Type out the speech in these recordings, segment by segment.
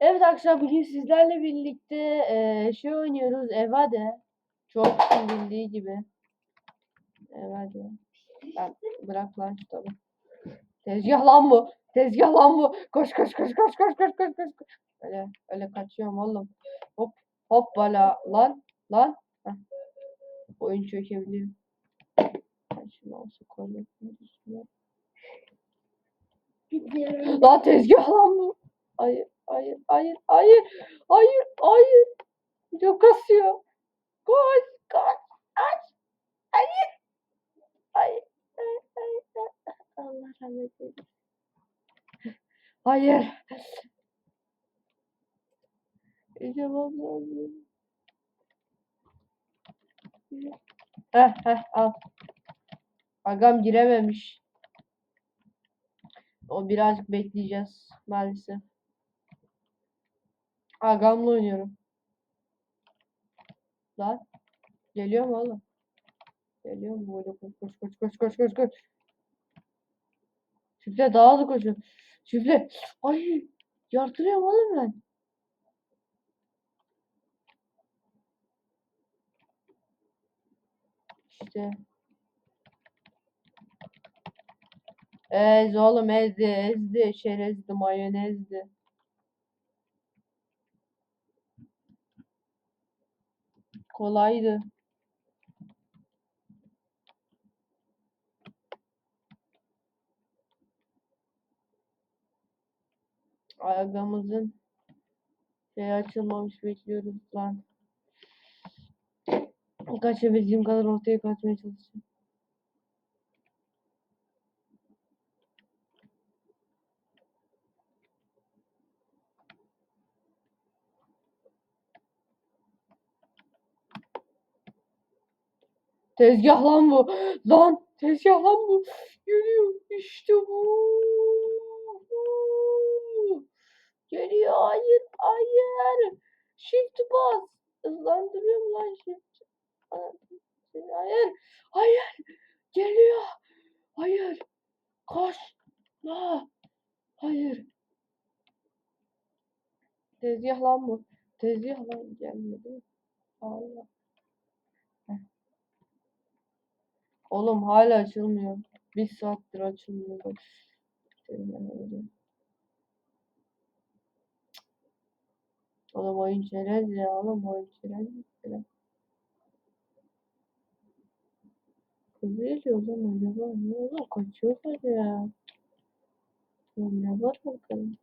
Evet arkadaşlar bugün sizlerle birlikte eee, şey oynuyoruz Evade. Çok bildiği gibi. Evade. Ben bırak lan şu tabi. Tezgah lan bu. Tezgah lan bu. Koş koş koş koş koş koş koş koş. Öyle öyle kaçıyorum oğlum. Hop hoppala lan lan. Heh. Oyun çökebiliyor. Ben şimdi olsa. Gidiyorum. Lan tezgah lan bu. Hayır, hayır, hayır, hayır, hayır, hayır. Çok kasıyor. Koş, koş, aç. Hayır. Hayır, hayır, hayır. hayır. Allah rahmet eylesin. Hayır. Yapamam lazım. Heh, heh, al. Agam girememiş. O birazcık bekleyeceğiz maalesef. Agamla oynuyorum. Lan. Geliyor mu oğlum? Geliyor mu? Böyle koş koş koş koş koş koş koş. Şifre daha hızlı koşuyor. Şifre. Ay. Yardırıyorum oğlum ben. İşte. Ez oğlum ezdi ezdi. Şerezdi mayonezdi. Kolaydı. Ayagamızın şey açılmamış bekliyoruz lan. Kaçabildiğim kadar ortaya kaçmaya çalışacağım. Tezgah lan bu. Lan tezgah lan bu. Geliyor. İşte bu. Geliyor. Hayır. Hayır. Shift bas. Hızlandırıyorum lan shift. Hayır. Hayır. Geliyor. Hayır. Koş. La. Hayır. Tezgah lan bu. Tezgah lan gelmedi. Allah. Oğlum hala açılmıyor. Bir saattir açılmıyor. Bak. Oğlum oyun çerez ya. Oğlum oyun çerez. ya. Kızı geliyor lan acaba. Ne oğlum kaçıyorlar ya. Oğlum ne var bakalım.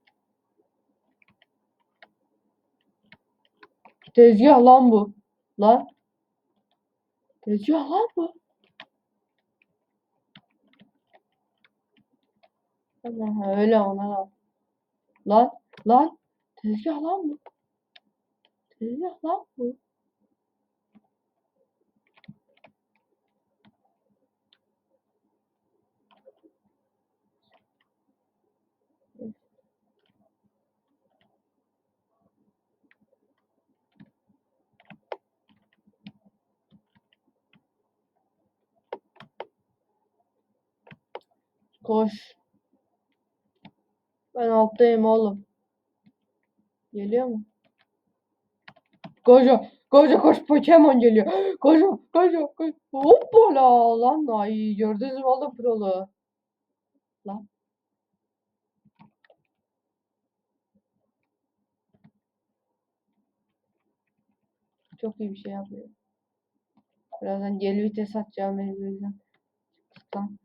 Tezgah lan bu. Lan. Tezgah lan bu. Öyle ona al. Lan. Lan. Tezgah lan bu. Tezgah lan bu. Koş. Ben alttayım oğlum. Geliyor mu? Koca, koca koş Pokemon geliyor. Koca, koca, koş. Hoppala lan ay gördünüz mü oğlum prolu? Lan. Çok iyi bir şey yapıyor. Birazdan geri vites atacağım benim yüzden. Lan.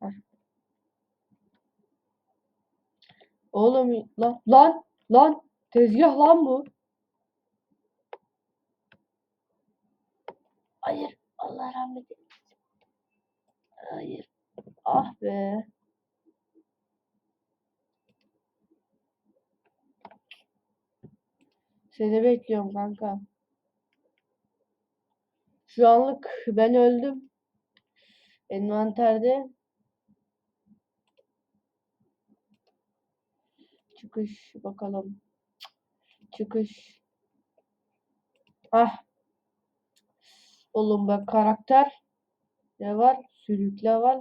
Heh. Oğlum lan lan lan tezgah lan bu. Hayır Allah rahmet eylesin. Hayır. Ah be. Seni bekliyorum kanka. Şu anlık ben öldüm. Envanterde çıkış bakalım. Çıkış. Ah. Oğlum bak karakter ne var? Sürükle var.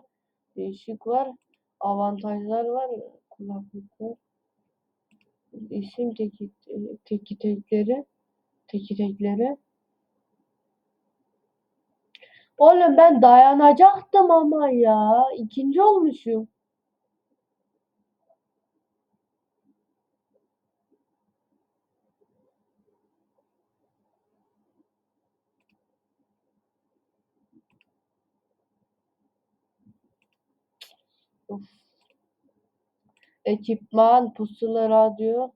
Değişik var. Avantajlar var. Kulaklık var. isim teki, teki tekleri teki tekleri Oğlum ben dayanacaktım ama ya. İkinci olmuşum. Of. Ekipman, pusula radyo.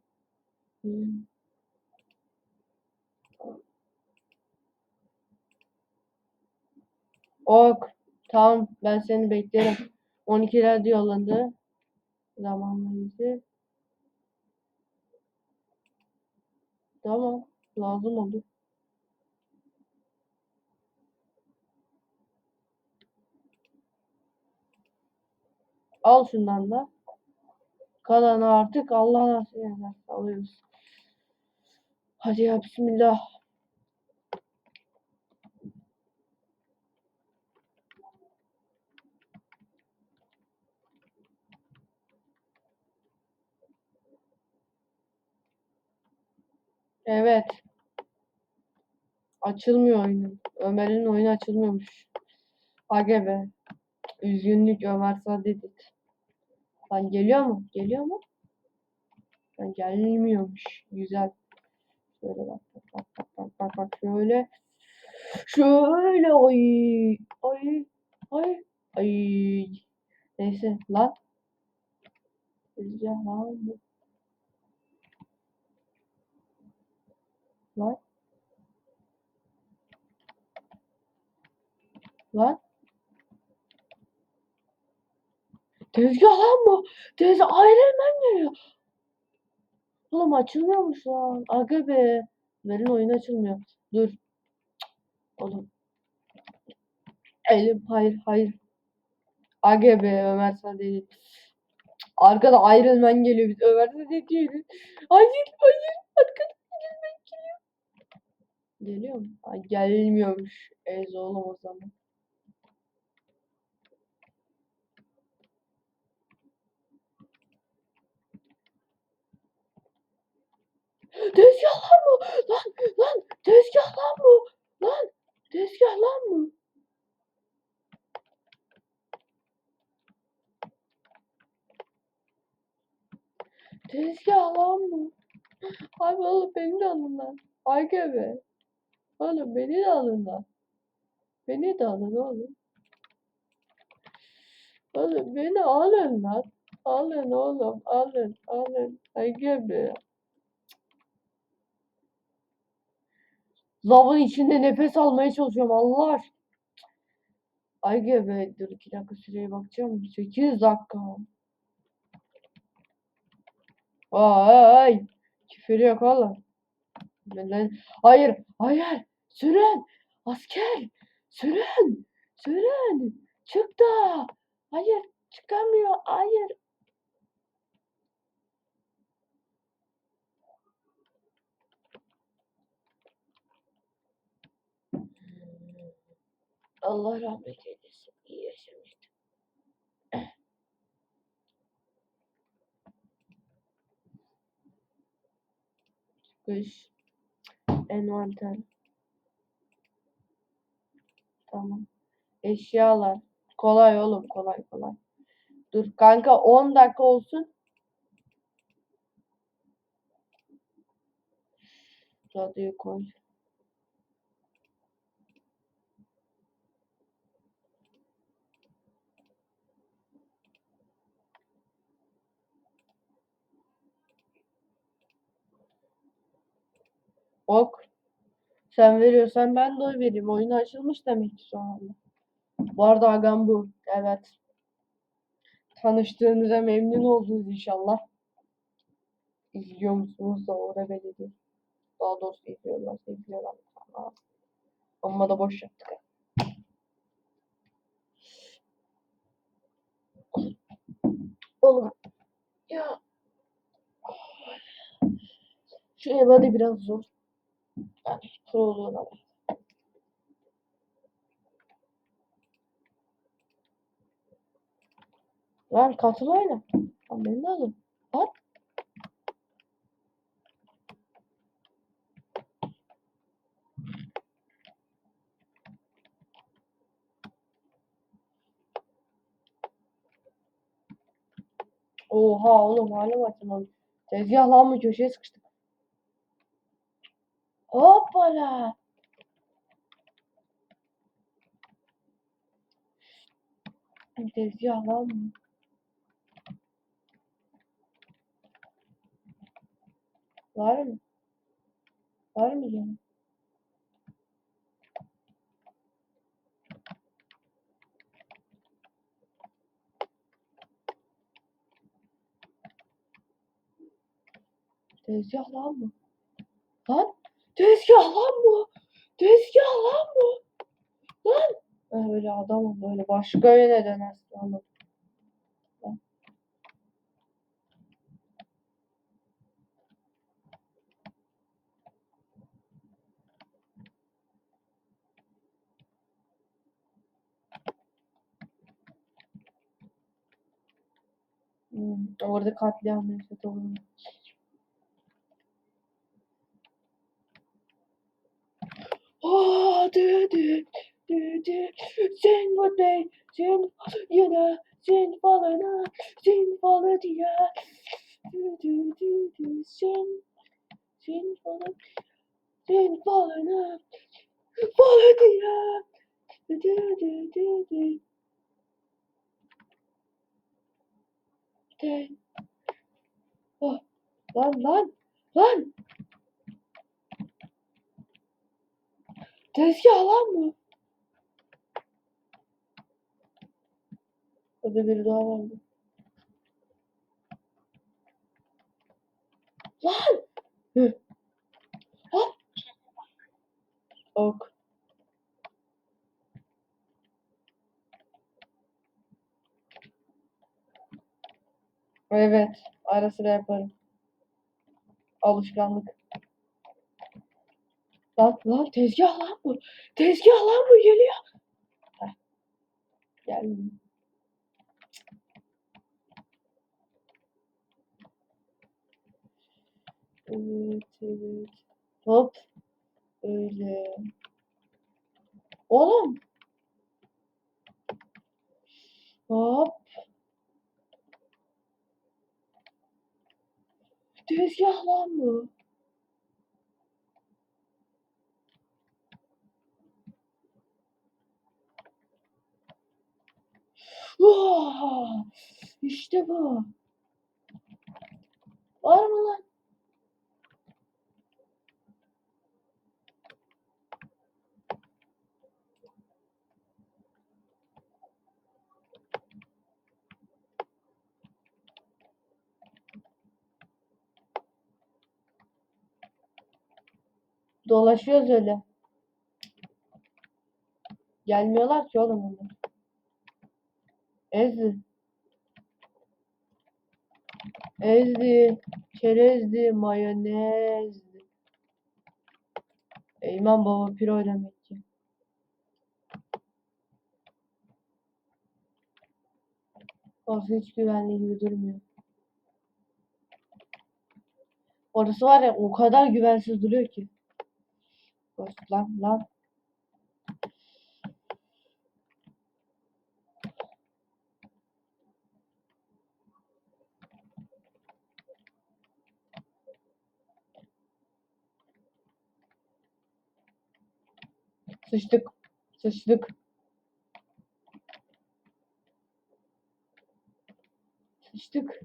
Ok. Tamam ben seni beklerim. 12'ler yollandı. Zamanlayıcı. Tamam. Lazım olur. Al şundan da. Kalanı artık Allah nasip eder. Alıyoruz. Hadi ya bismillah. Evet. Açılmıyor oyunun. Ömer'in oyunu açılmıyormuş. Aga be. Üzgünlük Ömer Sadedit. Lan geliyor mu? Geliyor mu? Lan gelmiyormuş. Güzel. Şöyle bak bak bak bak bak bak şöyle. Şöyle ay ay ay ay. Neyse lan. Tezgah lan. Lan. Lan. Tezgah lan bu. Tezgah Iron geliyor. Oğlum açılmıyormuş lan. Aga be. Ömer'in oyunu açılmıyor. Dur. Oğlum. Elim hayır hayır. Aga be Ömer sen değil. Arkada Iron Man geliyor biz Ömer sen ne diyoruz? Hayır hayır arkada Iron Man geliyor. Geliyor mu? Ay, gelmiyormuş. Ez oğlum o zaman. Tezgah lan bu. Lan lan tezgah lan bu. Lan tezgah lan bu. Tezgah lan bu. Abi oğlum beni de alın lan. Aga be. Oğlum beni de alın lan. Beni de alın oğlum. Oğlum beni alın lan. Alın oğlum alın alın. Aga be. Lavın içinde nefes almaya çalışıyorum Allah aşkına. Aga be dur iki dakika süreye bakacağım. 8 dakika. Ay, küfür yok oğlum. Ben, hayır, hayır, sürün, asker, sürün, sürün, çık da, hayır, çıkamıyor, hayır. Allah rahmet eylesin, iyi yaşamıştım. Çıkış. Envanter. Tamam. Eşyalar. Kolay oğlum kolay kolay. Dur kanka 10 dakika olsun. Radyoyu koy. Ok. Sen veriyorsan ben de oy vereyim. Oyun açılmış demek ki şu anda. Bu arada agam bu. Evet. Tanıştığınıza memnun oldunuz inşallah. İzliyor musunuz da orada belli Daha doğrusu izliyorlar, izliyorlar. Amma da boş yaptık. Oğlum. Ya. Şu ev hadi biraz zor. Yani pro oluyorlar. Lan katıl oyna. Lan beni de alın. Bak. Oha oğlum hala bakayım oğlum. Tezgah lan mı köşeye sıkıştık. Hoppala. Tezgah lan mı? Var mı? Var mı gene? Tezgah lan mı? Lan tezgah lan mı? Tezgah lan mı? Lan. Öyle adamım böyle başka yöne dönersin oğlum. Hmm, orada katliam yaşadı. Ah, dedi, dedi, sen bu ne, sen yine, sen falana, sen falan diye, dedi, dedi, sen, sen falan, sen falana, falan diye, dedi, dedi, dedi, sen, oh, lan, lan, lan, tezgah lan mı? Orada biri daha vardı. Lan! Hop! Ok. Evet. Ara sıra yaparım. Alışkanlık. Lan lan tezgah lan bu. Tezgah lan bu geliyor. Heh. Gelmiyor. Evet evet. Hop. Öyle. Oğlum. Hop. Tezgah lan bu. Vaa! İşte bu. Var mı lan? Dolaşıyoruz öyle. Gelmiyorlar ki oğlum onlar. Ezdi. Ezdi. Çerezdi. Mayonezdi. Eymen baba piro demek ki. Orası hiç güvenli gibi durmuyor. Orası var ya o kadar güvensiz duruyor ki. Lan lan. Sıçtık. Sıçtık. Sıçtık.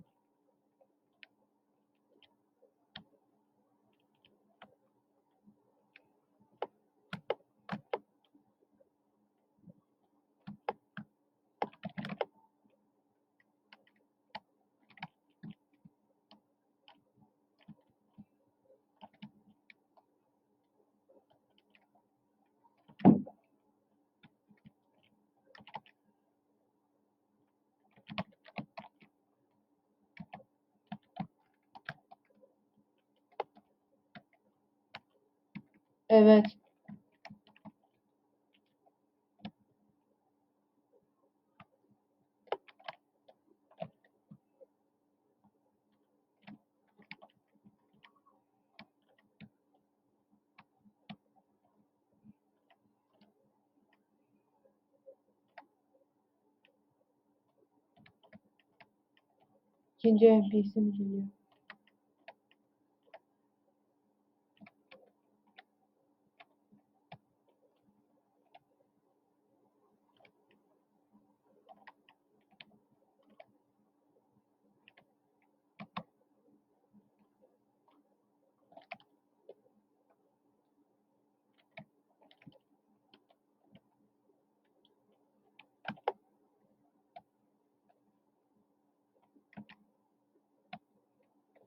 Evet. İkinci NPC mi geliyor?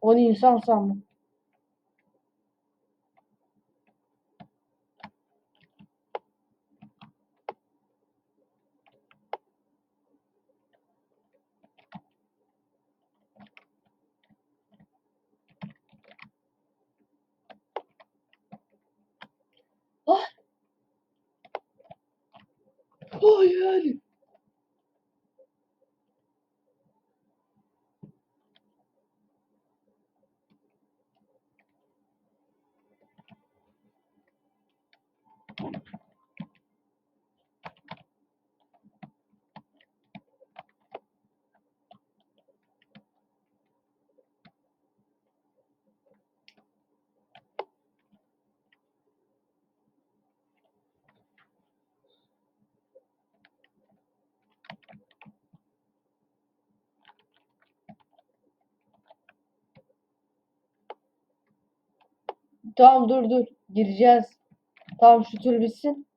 Onu insan sandım. Ah! Hayır. Tamam dur dur. Gireceğiz. Tamam şu tur bitsin.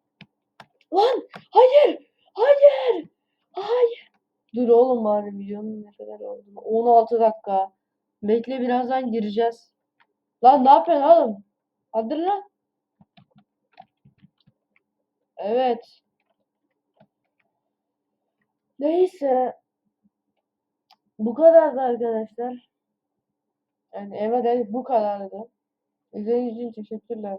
Lan hayır. Hayır. Hayır. Dur oğlum bari videonun ne kadar oldu? 16 dakika. Bekle birazdan gireceğiz. Lan ne yapıyorsun oğlum? Hadi lan. Evet. Neyse. Bu kadardı arkadaşlar. Yani evet bu kadardı. İzlediğiniz için teşekkürler.